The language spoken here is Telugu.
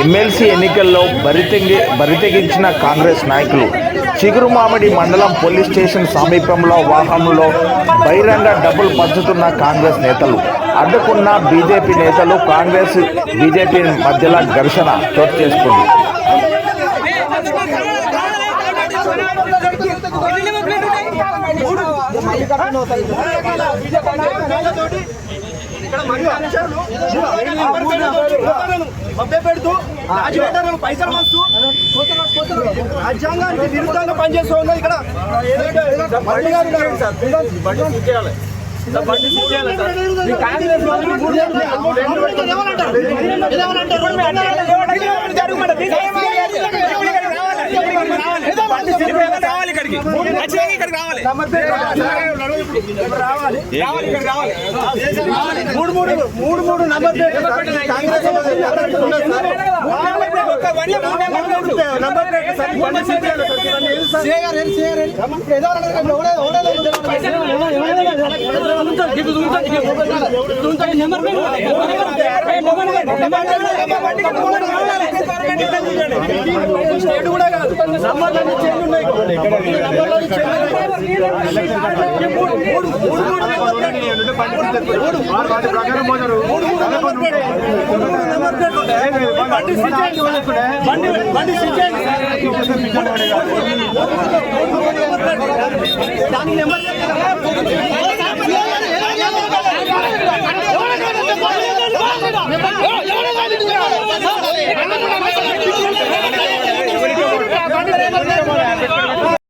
ఎమ్మెల్సీ ఎన్నికల్లో బరితెగి బరితెగించిన కాంగ్రెస్ నాయకులు చిగురుమామిడి మండలం పోలీస్ స్టేషన్ సమీపంలో వాహనంలో బహిరంగ డబ్బులు పంచుతున్న కాంగ్రెస్ నేతలు. అడ్డుకున్న బీజేపీ నేతలు కాంగ్రెస్ బీజేపీ మధ్యలో ఘర్షణ చోటు చేసుకుంది. మభ్య పెడుతూ పైసలు వస్తూ రాజ్యాంగానికి విరుద్ధంగా పనిచేస్తూ ఉన్నది ఇక్కడ. నమ్మకం రావాలి. రావాలి. మూడు మూడు మూడు మూడు number sir. Number Plate sir. బండి సీజ్ చేయాలి సార్. ఇవన్నీ ఏది సార్? స్టేట్ కూడా కాదు నంబర్లన్నీ చేంజ్ ఉన్నాయి నంబర్లన్నీ చేంజ్ ఉన్నాయి. మూడు ¡Vamos a la